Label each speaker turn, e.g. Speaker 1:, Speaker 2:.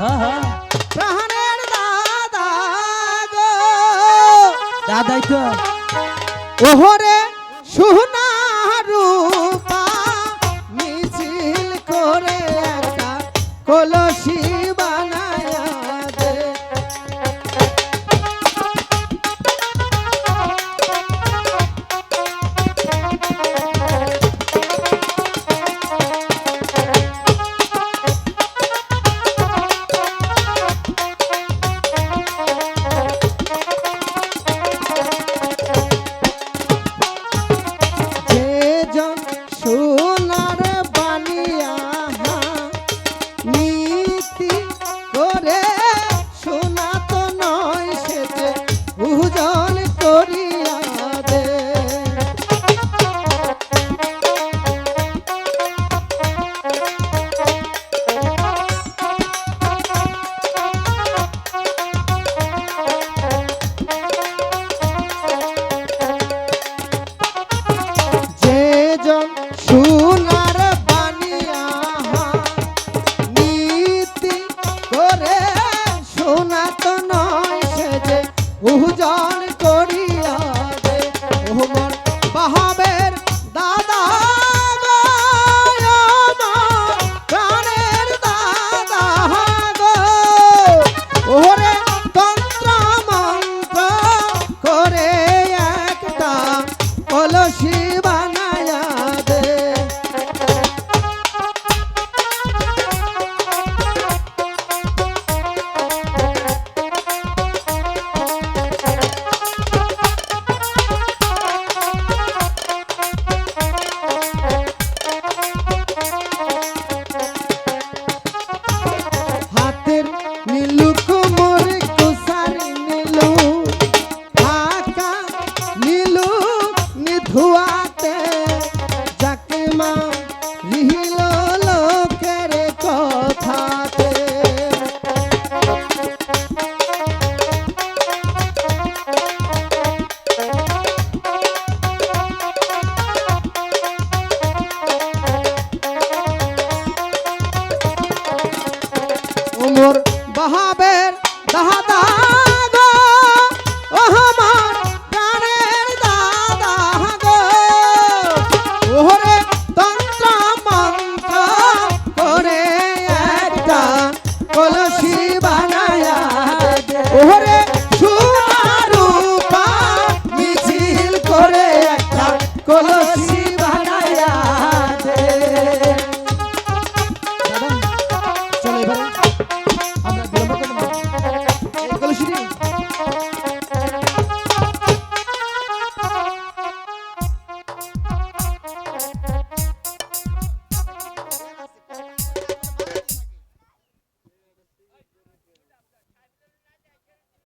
Speaker 1: প্রাণের দাদা গো।
Speaker 2: দাদাই তো।
Speaker 1: ওহরে সুনা রূপা মিছিল করে একটা কলসী Mama.